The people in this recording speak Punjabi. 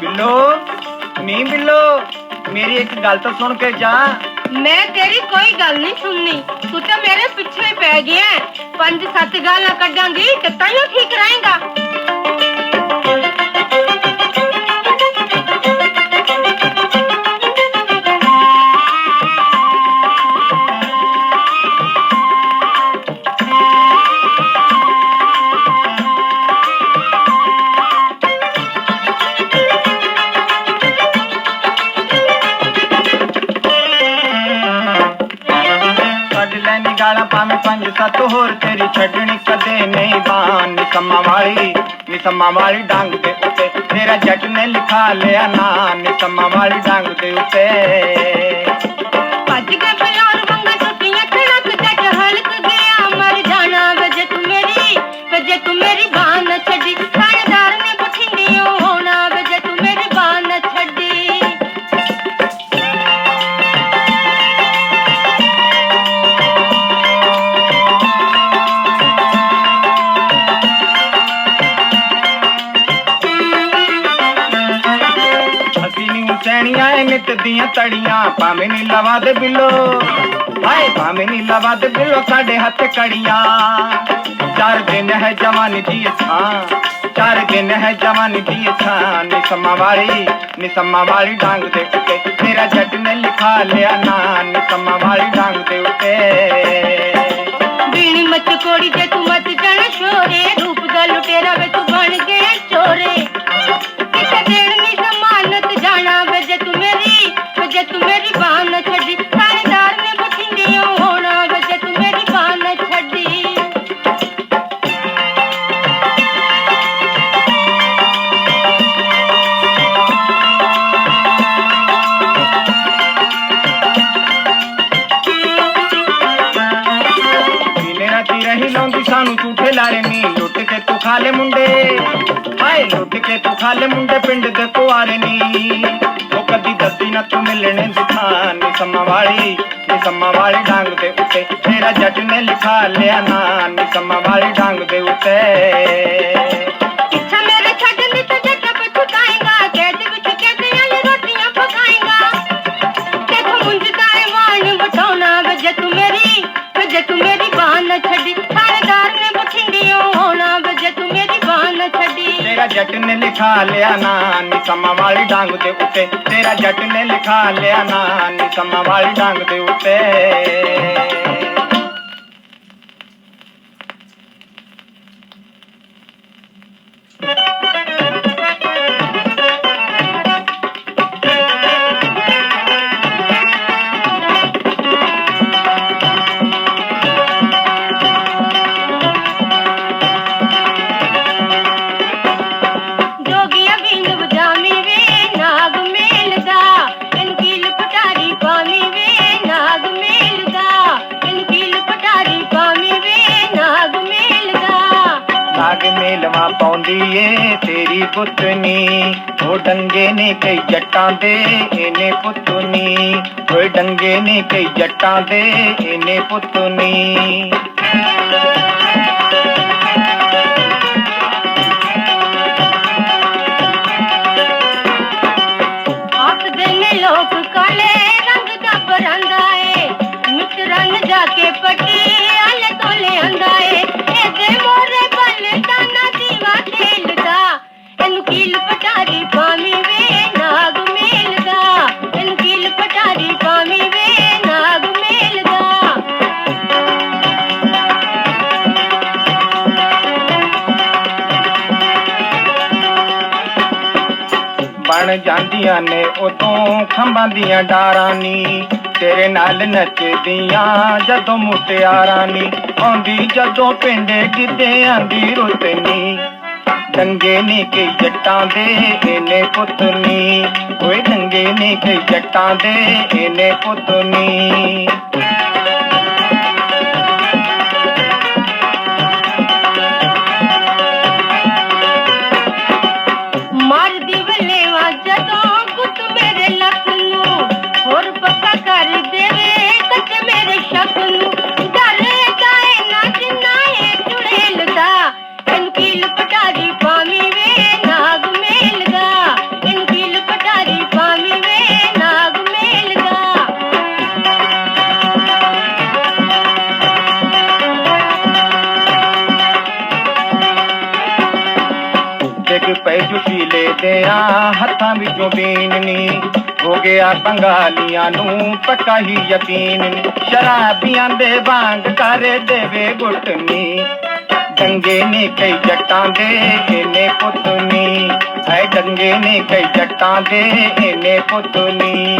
ਬਿੱਲੋ ਨੀ ਬਿੱਲੋ, ਮੇਰੀ ਇੱਕ ਗੱਲ ਤਾਂ ਸੁਣ ਕੇ ਜਾ। ਮੈਂ ਤੇਰੀ ਕੋਈ ਗੱਲ ਨਹੀਂ ਸੁਣਨੀ। ਤੂੰ ਤਾਂ ਮੇਰੇ ਪਿੱਛੇ ਪੈ ਗਿਆ। ਹੈ। ਪੰਜ ਸੱਤ ਗਾਲਾਂ ਕੱਢਾਂਗੀ ਤੇ ਤਾਈਓ ਠੀਕ ਰਹੇਗਾ। ਲੈਣੀ ਗਾਲਾਂ ਭਾਵੇਂ ਪੰਜ ਸੱਤ ਹੋਰ ਤੇਰੀ ਛੱਡਣੀ ਕਦੇ ਨਹੀਂ ਬਾਨ ਨਿਸਮਾ ਵਾਲੀ ਨਿਸਮਾ ਵਾਲੀ ਡੰਗ ਦੇ ਉੱਤੇ ਤੇਰਾ ਜੱਟ ਨੇ ਲਿਖਾ ਲਿਆ ਨਾਂ ਨਿਸਮਾ ਵਾਲੀ ਡੰਗ ਦੇ ਉੱਤੇ ਭੱਜ ਕੇ ਨਿੱਤ ਦੀਆਂ ਤੜੀਆਂ ਭਾਵੇਂ ਨੀ ਲਵਾ ਦੇ ਬਿੱਲੋ ਹਾਏ ਭਾਵੇਂ ਨੀ ਲਵਾ ਦੇ ਬਿੱਲੋ ਸਾਡੇ ਹੱਥ ਕੜੀਆਂ ਚਾਰ ਦਿਨ ਹੈ ਜਵਾਨੀ ਦੀ ਛਾਂ ਚਾਰ ਦਿਨ ਹੈ ਜਵਾਨੀ ਦੀ ਛਾਂ ਨਿਸਮਾ ਵਾਲੀ ਨਿਸਮਾ ਵਾਲੀ ਡਾਂਗ ਦੇ ਉੱਤੇ ਤੇਰਾ ਜੱਟ ਨੇ ਲਿਖਾ ਲਿਆ ਨਾਂ ਨਿਸਮਾ ਵਾਲੀ ਡਾਂਗ ਲਾਰੇ ਨੀ, ਲੁੱਟ ਕੇ ਤੂੰ ਖਾ ਲੈ ਮੁੰਡੇ। ਹਾਏ, ਲੁੱਟ ਕੇ ਤੂੰ ਖਾ ਲੈ ਮੁੰਡੇ, ਪਿੰਡ ਦੇ ਕੁਆਰੇ ਨੀ। ਉਹ ਕਦੀ ਦੱਸੀ ਨਾ ਤੂੰ ਮਿਲਣੇ ਦਿਖਾ ਨੀ। ਸਮਾ ਵਾਲੀ ਨੀ, ਸਮਾ ਵਾਲੀ ਡਾਂਗ ਦੇ ਉੱਤੇ। ਤੇਰਾ ਜੱਟ ਨੇ ਲਿਖਾ ਲਿਆ ਨਾਂ ਨੀ, ਸਮਾ ਵਾਲੀ ਡਾਂਗ ਦੇ ਉੱਤੇ। ਜੱਟ ਨੇ ਲਿਖਾ ਲਿਆ ਨਾਂ ਨੀ ਵਾਲੀ ਡਾਂਗ ਦੇ ਉੱਤੇ। ਤੇਰਾ ਜੱਟ ਨੇ ਲਿਖਾ ਲਿਆ ਨਾਂ ਨੀ ਵਾਲੀ ਡਾਂਗ ਦੇ ਉੱਤੇ। ਮੇਲਵਾ ਪਾਉਂਦੀ ਏ ਤੇਰੀ ਪੁੱਤਨੀ ਉਹ ਡੰਗੇ ਨੇ ਕਈ ਜੱਟਾਂ ਦੇ ਇਹਨੇ ਪੁੱਤਨੀ ਓਏ ਡੰਗੇ ਨੇ ਕਈ ਜੱਟਾਂ ਦੇ ਇਹਨੇ ਪੁੱਤਨੀ ਆਖਦੇ ਨੇ ਲੋਕ ਕਾਲੇ ਰੰਗ ਦਾ ਪਰਾਂਦਾ ਏ ਮਿੱਟ ਰੰਗ ਜਾ ਕੇ ਪਟਿਆਲੇ ਤੋਂ ਲਿਆਂਦਾ ਬਣ ਜਾਂਦੀਆਂ ਨੇ, ਉਦੋਂ ਖੰਭਾਂ ਦੀਆਂ ਡਾਰਾਂ ਨੀ। ਤੇਰੇ ਨਾਲ ਨੱਚਦੀਆਂ ਜਦੋਂ ਮੁਟਿਆਰਾਂ ਨੀ। ਆਉਂਦੀ ਜਦੋਂ ਪਿੰਡੇ ਕਿਤੇ ਆਂਦੀ ਰੁੱਤਨੀ ਡੰਗੇ ਨੇ ਕਈ ਜੱਟਾਂ ਦੇ, ਇਹਨੇ ਪੁੱਤਨੀ ਕੋਈ ਡੰਗੇ ਨੇ ਕਈ ਜੱਟਾਂ ਦੇ, ਇਹਨੇ ਪੁੱਤਨੀ ਪਏ ਜੁਸ਼ੀਲੇ ਦਿਆਂ ਹੱਥਾਂ ਵਿੱਚੋਂ ਬੀਨ ਹੋ ਗਿਆ ਬੰਗਾਲੀਆਂ ਨੂੰ ਪੱਕਾ ਹੀ ਯਕੀਨ। ਸ਼ਰਾਬੀਆਂ ਦੇ ਵਾਂਗ ਕਰ ਦੇਵੇ ਗੁੱਟਨੀ। ਚੰਗੇ ਨੇ ਕਈ ਜੱਟਾਂ ਦੇ, ਇਹਨੇ ਪੁੱਤਨੀ। ਨੀ ਹੈ ਨੇ ਕਈ ਜੱਟਾਂ ਦੇ, ਇਹਨੇ ਪੁੱਤ ਨੀ